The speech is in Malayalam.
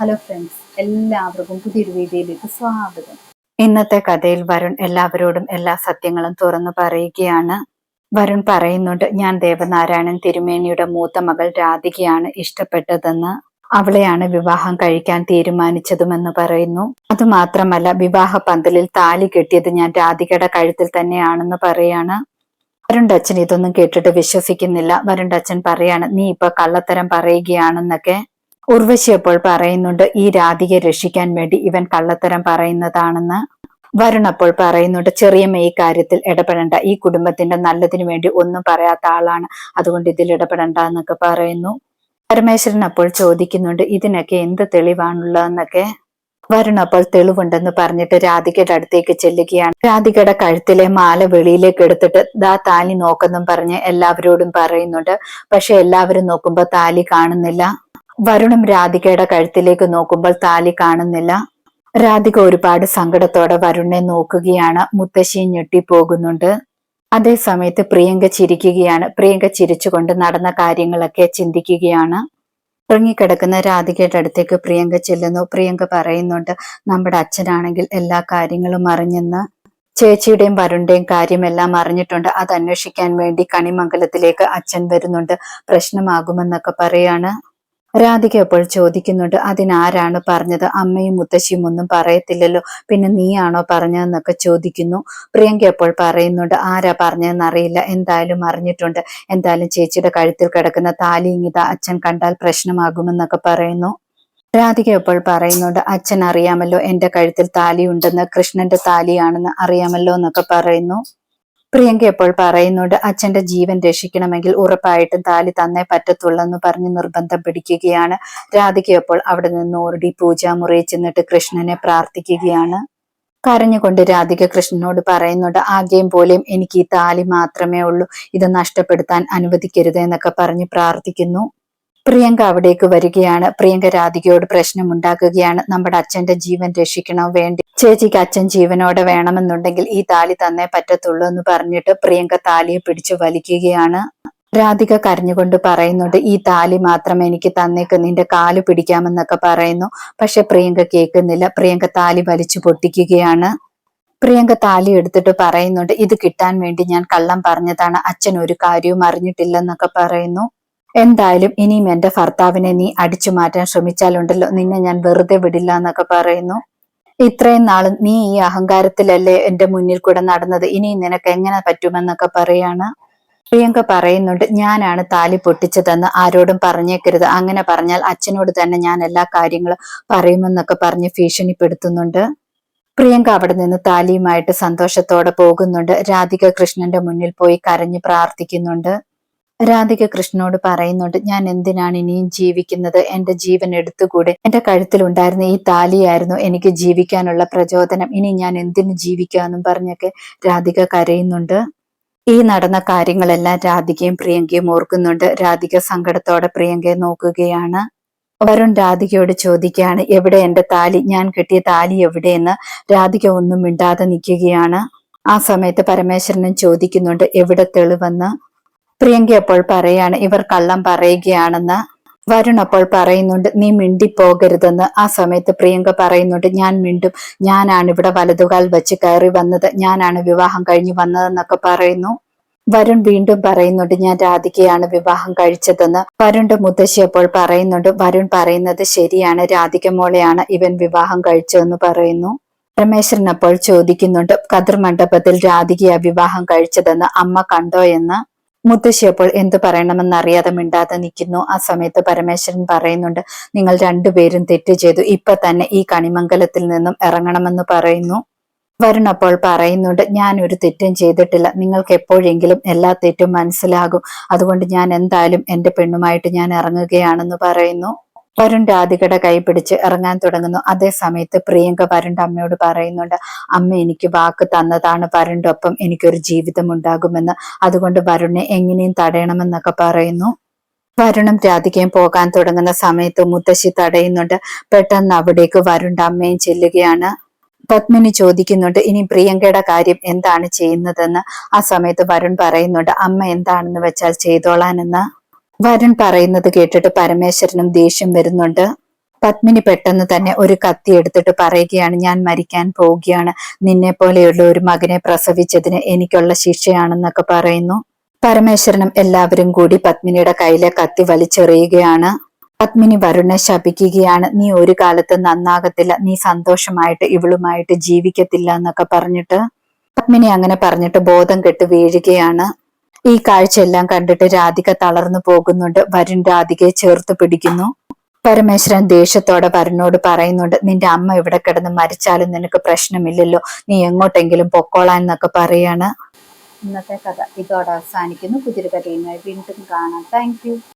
ഹലോ ഫ്രണ്ട്സ് എല്ലാവർക്കും പുതിയൊരു വീഡിയോയിലേക്ക് സ്വാഗതം. ഇന്നത്തെ കഥയിൽ വരുൺ എല്ലാവരോടും എല്ലാ സത്യങ്ങളും തുറന്നു പറയുകയാണ്. വരുൺ പറയുന്നുണ്ട് ഞാൻ ദേവനാരായണൻ തിരുമേനിയുടെ മൂത്ത മകൾ രാധികയാണ് ഇഷ്ടപ്പെട്ടതെന്ന്. അവളെയാണ് വിവാഹം കഴിക്കാൻ തീരുമാനിച്ചതുമെന്ന് പറയുന്നു. അതുമാത്രമല്ല വിവാഹ പന്തലിൽ താലി കെട്ടിയത് ഞാൻ രാധികയുടെ കഴുത്തിൽ തന്നെയാണെന്ന് പറയാണ്. വരുണ്ടച്ഛൻ ഇതൊന്നും കേട്ടിട്ട് വിശ്വസിക്കുന്നില്ല. വരുണ്ടച്ഛൻ പറയാണ് നീ ഇപ്പൊ കള്ളത്തരം പറയുകയാണെന്നൊക്കെ. ഉർവശി അപ്പോൾ പറയുന്നുണ്ട് ഈ രാധികയെ രക്ഷിക്കാൻ വേണ്ടി ഇവൻ കള്ളത്തരം പറയുന്നതാണെന്ന് വരുണപ്പോൾ പറയുന്നുണ്ട് ചെറിയമ്മ ഈ കാര്യത്തിൽ ഇടപെടണ്ട. ഈ കുടുംബത്തിന്റെ നല്ലതിനു വേണ്ടി ഒന്നും പറയാത്ത ആളാണ്. അതുകൊണ്ട് ഇതിൽ ഇടപെടണ്ട എന്നൊക്കെ പറയുന്നു. പരമേശ്വരൻ അപ്പോൾ ചോദിക്കുന്നുണ്ട് ഇതിനൊക്കെ എന്ത് തെളിവാണുള്ളതെന്നൊക്കെ? വരുൺ അപ്പോൾ തെളിവുണ്ടെന്ന് പറഞ്ഞിട്ട് രാധികയുടെ അടുത്തേക്ക് ചെല്ലുകയാണ്. രാധികയുടെ കഴുത്തിലെ മാല വെളിയിലേക്ക് എടുത്തിട്ട് ദാ താലി നോക്കെന്നും പറഞ്ഞ് എല്ലാവരോടും പറയുന്നുണ്ട്. പക്ഷെ എല്ലാവരും നോക്കുമ്പോൾ താലി കാണുന്നില്ല. വരുണും രാധികയുടെ കഴുത്തിലേക്ക് നോക്കുമ്പോൾ താലി കാണുന്നില്ല. രാധിക ഒരുപാട് സങ്കടത്തോടെ വരുണിനെ നോക്കുകയാണ്. മുത്തശ്ശി ഞെട്ടിപ്പോകുന്നുണ്ട്. അതേ സമയത്ത് പ്രിയങ്ക ചിരിക്കുകയാണ്. പ്രിയങ്ക ചിരിച്ചുകൊണ്ട് നടന്ന കാര്യങ്ങളൊക്കെ ചിന്തിക്കുകയാണ്. ഉറങ്ങിക്കിടക്കുന്ന രാധികയുടെ അടുത്തേക്ക് പ്രിയങ്ക ചെല്ലുന്നു. പ്രിയങ്ക പറയുന്നുണ്ട് നമ്മുടെ അച്ഛനാണെങ്കിൽ എല്ലാ കാര്യങ്ങളും അറിഞ്ഞെന്ന്. ചേച്ചിയുടെയും വരുണിന്റെയും കാര്യമെല്ലാം അറിഞ്ഞിട്ടുണ്ട്. അത് അന്വേഷിക്കാൻ വേണ്ടി കണിമംഗലത്തിലേക്ക് അച്ഛൻ വരുന്നുണ്ട്. പ്രശ്നമാകുമെന്നൊക്കെ പറയാണ്. രാധിക എപ്പോൾ ചോദിക്കുന്നുണ്ട് അതിനാരാണ് പറഞ്ഞത്? അമ്മയും മുത്തശ്ശിയും ഒന്നും പറയത്തില്ലല്ലോ. പിന്നെ നീയാണോ പറഞ്ഞതെന്നൊക്കെ ചോദിക്കുന്നു. പ്രിയങ്ക എപ്പോൾ പറയുന്നുണ്ട് ആരാ പറഞ്ഞതെന്ന് അറിയില്ല. എന്തായാലും അറിഞ്ഞിട്ടുണ്ട്. എന്തായാലും ചേച്ചിയുടെ കഴുത്തിൽ കിടക്കുന്ന താലി ഇങ്ങിത അച്ഛൻ കണ്ടാൽ പ്രശ്നമാകുമെന്നൊക്കെ പറയുന്നു. രാധിക എപ്പോൾ പറയുന്നുണ്ട് അച്ഛൻ അറിയാമല്ലോ എന്റെ കഴുത്തിൽ താലി ഉണ്ടെന്ന്. കൃഷ്ണന്റെ താലിയാണെന്ന് അറിയാമല്ലോ എന്നൊക്കെ പറയുന്നു. പ്രിയങ്ക എപ്പോൾ പറയുന്നുണ്ട് അച്ഛന്റെ ജീവൻ രക്ഷിക്കണമെങ്കിൽ ഉറപ്പായിട്ടും താലി തന്നേ പറ്റത്തുള്ളെന്ന് പറഞ്ഞ് നിർബന്ധം പിടിക്കുകയാണ്. രാധിക എപ്പോൾ അവിടെ നിന്ന് ഓടി പൂജാമുറിയിൽ ചെന്നിട്ട് കൃഷ്ണനെ പ്രാർത്ഥിക്കുകയാണ്. കരഞ്ഞുകൊണ്ട് രാധിക കൃഷ്ണനോട് പറയുന്നുണ്ട് ആകെയും പോലെയും എനിക്ക് ഈ താലി മാത്രമേ ഉള്ളൂ. ഇത് നഷ്ടപ്പെടുത്താൻ അനുവദിക്കരുത് എന്നൊക്കെ പറഞ്ഞ് പ്രാർത്ഥിക്കുന്നു. പ്രിയങ്ക അവിടേക്ക് വരികയാണ്. പ്രിയങ്ക രാധികയോട് പ്രശ്നം ഉണ്ടാക്കുകയാണ് നമ്മുടെ അച്ഛന്റെ ജീവൻ രക്ഷിക്കണോ വേണ്ടി? ചേച്ചിക്ക് അച്ഛൻ ജീവനോടെ വേണമെന്നുണ്ടെങ്കിൽ ഈ താലി തന്നെ പറ്റത്തുള്ളൂ എന്ന് പറഞ്ഞിട്ട് പ്രിയങ്ക താലിയെ പിടിച്ചു വലിക്കുകയാണ്. രാധിക കരഞ്ഞുകൊണ്ട് പറയുന്നുണ്ട് ഈ താലി മാത്രം എനിക്ക് തന്നേക്ക് നിന്റെ കാൽ പിടിക്കാമെന്നൊക്കെ പറയുന്നു. പക്ഷെ പ്രിയങ്ക കേൾക്കുന്നില്ല. പ്രിയങ്ക താലി വലിച്ചു പൊട്ടിക്കുകയാണ്. പ്രിയങ്ക താലി എടുത്തിട്ട് പറയുന്നുണ്ട് ഇത് കിട്ടാൻ വേണ്ടി ഞാൻ കള്ളം പറഞ്ഞതാണ്. അച്ഛൻ ഒരു കാര്യവും അറിഞ്ഞിട്ടില്ലെന്നൊക്കെ പറയുന്നു. എന്തായാലും ഇനിയും എന്റെ ഭർത്താവിനെ നീ അടിച്ചു മാറ്റാൻ ശ്രമിച്ചാലുണ്ടല്ലോ. നിന്നെ ഞാൻ വെറുതെ വിടില്ല എന്നൊക്കെ പറയുന്നു. ഇത്രയും നാളും നീ ഈ അഹങ്കാരത്തിലല്ലേ എന്റെ മുന്നിൽ കൂടെ നടന്നത്? ഇനി നിനക്ക് എങ്ങനെ പറ്റുമെന്നൊക്കെ പറയാണ്. പ്രിയങ്ക പറയുന്നുണ്ട് ഞാനാണ് താലി പൊട്ടിച്ചതെന്ന് ആരോടും പറഞ്ഞേക്കരുത്. അങ്ങനെ പറഞ്ഞാൽ അച്ഛനോട് തന്നെ ഞാൻ എല്ലാ കാര്യങ്ങളും പറയുമെന്നൊക്കെ പറഞ്ഞ് ഭീഷണിപ്പെടുത്തുന്നുണ്ട്. പ്രിയങ്ക അവിടെ നിന്ന് താലിയുമായിട്ട് സന്തോഷത്തോടെ പോകുന്നുണ്ട്. രാധിക കൃഷ്ണന്റെ മുന്നിൽ പോയി കരഞ്ഞു പ്രാർത്ഥിക്കുന്നുണ്ട്. രാധിക കൃഷ്ണനോട് പറയുന്നുണ്ട് ഞാൻ എന്തിനാണ് ഇനിയും ജീവിക്കുന്നത്? എന്റെ ജീവൻ എടുത്തുകൂടെ? എന്റെ കഴുത്തിലുണ്ടായിരുന്ന ഈ താലിയായിരുന്നു എനിക്ക് ജീവിക്കാനുള്ള പ്രചോദനം. ഇനി ഞാൻ എന്തിനു ജീവിക്കാന്നും പറഞ്ഞൊക്കെ രാധിക കരയുന്നുണ്ട്. ഈ നടന്ന കാര്യങ്ങളെല്ലാം രാധികയും പ്രിയങ്കയും ഓർക്കുന്നുണ്ട്. രാധിക സങ്കടത്തോടെ പ്രിയങ്കയെ നോക്കുകയാണ്. വരുൺ രാധികയോട് ചോദിക്കുകയാണ് എവിടെ എന്റെ താലി? ഞാൻ കെട്ടിയ താലി എവിടെയെന്ന്? രാധിക ഒന്നും മിണ്ടാതെ നിൽക്കുകയാണ്. ആ സമയത്ത് പരമേശ്വരനും ചോദിക്കുന്നുണ്ട് എവിടെ തെളിവെന്ന്? പ്രിയങ്ക അപ്പോൾ പറയാണ് ഇവർ കള്ളം പറയുകയാണെന്ന് വരുൺ അപ്പോൾ പറയുന്നുണ്ട് നീ മിണ്ടി മിണ്ടിപ്പോകരുതെന്ന്. ആ സമയത്ത് പ്രിയങ്ക പറയുന്നുണ്ട് ഞാൻ മിണ്ടും. ഞാനാണ് ഇവിടെ വലതുകാൽ വെച്ച് കയറി വന്നത്. ഞാനാണ് വിവാഹം കഴിഞ്ഞു വന്നതെന്നൊക്കെ പറയുന്നു. വരുൺ വീണ്ടും പറയുന്നുണ്ട് ഞാൻ രാധികയാണ് വിവാഹം കഴിച്ചതെന്ന്. വരുണിന്റെ മുത്തശ്ശി അപ്പോൾ പറയുന്നുണ്ട് വരുൺ പറയുന്നത് ശരിയാണ്. രാധിക മോളെയാണ് ഇവൻ വിവാഹം കഴിച്ചതെന്ന് പറയുന്നു. പരമേശ്വരൻ അപ്പോൾ ചോദിക്കുന്നുണ്ട് കതിർ മണ്ഡപത്തിൽ രാധികയാ വിവാഹം കഴിച്ചതെന്ന്? അമ്മ കണ്ടോ എന്ന്? മുത്തശ്ശി അപ്പോൾ എന്തു പറയണമെന്നറിയാതെ മിണ്ടാതെ നിൽക്കുന്നു. ആ സമയത്ത് പരമേശ്വരൻ പറയുന്നുണ്ട് നിങ്ങൾ രണ്ടുപേരും തെറ്റ് ചെയ്തു. ഇപ്പൊ തന്നെ ഈ കണിമംഗലത്തിൽ നിന്നും ഇറങ്ങണമെന്ന് പറയുന്നു. വരുൺ അപ്പോൾ പറയുന്നുണ്ട് ഞാൻ ഒരു തെറ്റും ചെയ്തിട്ടില്ല. നിങ്ങൾക്ക് എപ്പോഴെങ്കിലും എല്ലാ തെറ്റും മനസ്സിലാകും. അതുകൊണ്ട് ഞാൻ എന്തായാലും എന്റെ പെണ്ണുമായിട്ട് ഞാൻ ഇറങ്ങുകയാണെന്ന് പറയുന്നു. വരുൺ രാധികയുടെ കൈപിടിച്ച് ഇറങ്ങാൻ തുടങ്ങുന്നു. അതേ സമയത്ത് പ്രിയങ്ക വരുണ്ട അമ്മയോട് പറയുന്നുണ്ട് അമ്മ എനിക്ക് വാക്ക് തന്നതാണ് വരുണിന്റെ ഒപ്പം എനിക്കൊരു ജീവിതം ഉണ്ടാകുമെന്ന്. അതുകൊണ്ട് വരുണിനെ എങ്ങനെയും തടയണമെന്നൊക്കെ പറയുന്നു. വരുണും രാധികയും പോകാൻ തുടങ്ങുന്ന സമയത്ത് മുത്തശ്ശി തടയുന്നുണ്ട്. പെട്ടെന്ന് അവിടേക്ക് വരുണ്ട അമ്മയും ചെല്ലുകയാണ്. പത്മിനി ചോദിക്കുന്നുണ്ട് ഇനി പ്രിയങ്കയുടെ കാര്യം എന്താണ് ചെയ്യുന്നതെന്ന്? ആ സമയത്ത് വരുൺ പറയുന്നുണ്ട് അമ്മ എന്താണെന്ന് വെച്ചാൽ ചെയ്തോളാനെന്ന്. വരുൺ പറയുന്നത് കേട്ടിട്ട് പരമേശ്വരനും ദേഷ്യം വരുന്നുണ്ട്. പത്മിനി പെട്ടെന്ന് തന്നെ ഒരു കത്തി എടുത്തിട്ട് പറയുകയാണ് ഞാൻ മരിക്കാൻ പോവുകയാണ്. നിന്നെ പോലെയുള്ള ഒരു മകനെ പ്രസവിച്ചതിന് എനിക്കുള്ള ശിക്ഷയാണെന്നൊക്കെ പറയുന്നു. പരമേശ്വരനും എല്ലാവരും കൂടി പത്മിനിയുടെ കയ്യിലെ കത്തി വലിച്ചെറിയുകയാണ്. പത്മിനി വരുണെ ശപിക്കുകയാണ് നീ ഒരു കാലത്ത് നന്നാകത്തില്ല നീ സന്തോഷമായിട്ട് ഇവളുമായിട്ട് ജീവിക്കത്തില്ല എന്നൊക്കെ പറഞ്ഞിട്ട് പത്മിനി അങ്ങനെ പറഞ്ഞിട്ട് ബോധം കെട്ട് വീഴുകയാണ്. ഈ കാഴ്ചയെല്ലാം കണ്ടിട്ട് രാധിക തളർന്നു പോകുന്നുണ്ട്. വരുൺ രാധികയെ ചേർത്ത് പിടിക്കുന്നു. പരമേശ്വരൻ ദേഷ്യത്തോടെ വരുണോട് പറയുന്നുണ്ട് നിന്റെ അമ്മ ഇവിടെ കിടന്ന് മരിച്ചാലും നിനക്ക് പ്രശ്നമില്ലല്ലോ. നീ എങ്ങോട്ടെങ്കിലും പൊക്കോളാൻ എന്നൊക്കെ പറയാണ്. ഇന്നത്തെ കഥ ഇതോടെ അവസാനിക്കുന്നു. പുതിയൊരു കഥയുമായി വീണ്ടും കാണാം. താങ്ക്